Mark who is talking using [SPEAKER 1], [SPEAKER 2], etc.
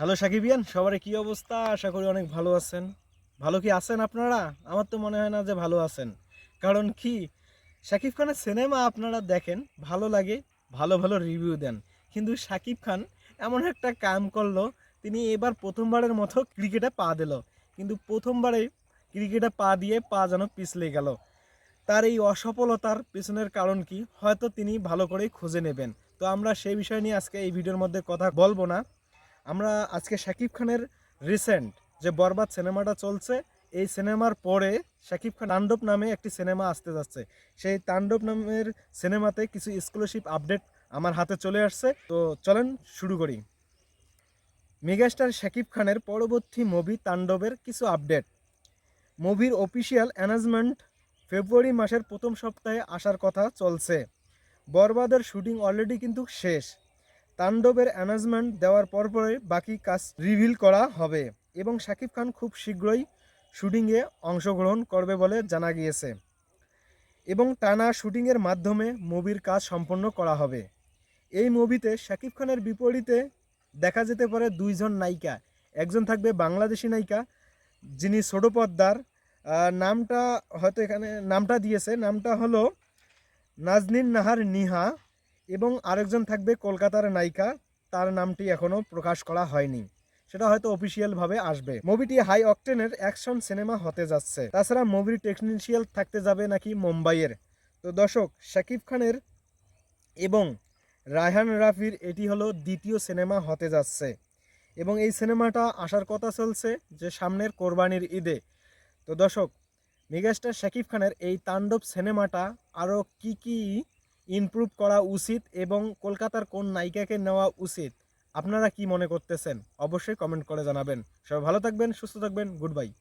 [SPEAKER 1] Hello সাকিবিয়ান, সবার কি অবস্থা? আশা করি অনেক ভালো আছেন। ভালো কি আছেন আপনারা? আমার তো মনে হয় না যে ভালো আছেন। কারণ কি? শাকিব খানের সিনেমা আপনারা দেখেন, ভালো লাগে, ভালো ভালো রিভিউ দেন। কিন্তু শাকিব খান এমন একটা কাম করল, তিনি এবার প্রথমবারের মতো ক্রিকেটে পা দিল। কিন্তু প্রথমবারে ক্রিকেটে পা দিয়ে পা যেন পিছলে গেল। তার এই অসফলতার পেছনের কারণ কি? হয়তো তিনি ভালো করেই খুঁজে নেবেন। তো আমরা সেই বিষয় নিয়ে আজকে এই ভিডিওর মধ্যে কথা বলব না। আমরা আজকে শাকিব খানের রিসেন্ট যে বরবাদ সিনেমাটা চলছে, এই সিনেমার পরে শাকিব খান তাণ্ডব নামে একটি সিনেমা আসতে যাচ্ছে। সেই তাণ্ডব নামের সিনেমাতে কিছু স্কলারশিপ আপডেট আমার হাতে চলে আসছে। তো চলেন শুরু করি। মেগাস্টার শাকিব খানের পরবর্তী মুভি তাণ্ডবের কিছু আপডেট মুভির অফিসিয়াল অ্যানাউন্সমেন্ট ফেব্রুয়ারি মাসের প্রথম সপ্তাহে আসার কথা চলছে। বরবাদের শুটিং অলরেডি কিন্তু শেষ। তাণ্ডবের অ্যানাউন্সমেন্ট দেওয়ার পর পরে বাকি কাজ রিভিল করা হবে এবং শাকিব খান খুব শীঘ্রই শুটিংয়ে অংশগ্রহণ করবে বলে জানা গিয়েছে। এবং টানা শুটিংয়ের মাধ্যমে মুভির কাজ সম্পন্ন করা হবে। এই মুভিতে শাকিব খানের বিপরীতে দেখা যেতে পারে দুইজন নায়িকা। একজন থাকবে বাংলাদেশি নায়িকা যিনি ছোট পদ্মার নামটা হয়তো এখানে নামটা দিয়েছে। নামটা হলো নাজনীন নাহার নিহা। এবং আরেকজন থাকবে কলকাতার নায়িকা। তার নামটি এখনও প্রকাশ করা হয়নি। সেটা হয়তো অফিসিয়ালভাবে আসবে। মুভিটি হাই অকটেনের অ্যাকশন সিনেমা হতে যাচ্ছে। তাছাড়া মুভির টেকনিশিয়াল থাকতে যাবে নাকি মুম্বাইয়ের। তো দর্শক, শাকিব খানের এবং রায়হান রাফির এটি হলো দ্বিতীয় সিনেমা হতে যাচ্ছে। এবং এই সিনেমাটা আসার কথা চলছে যে সামনের কোরবানির ঈদে। তো দর্শক, মেগাস্টার শাকিব খানের এই তাণ্ডব সিনেমাটা আরও কি কি ইমপ্রুভ করা উচিত এবং কলকাতার কোন নায়িকাকে নেওয়া উচিত? আপনারা কি মনে করতেছেন? অবশ্যই কমেন্ট করে জানাবেন। সবাই ভালো থাকবেন, সুস্থ থাকবেন, গুড বাই।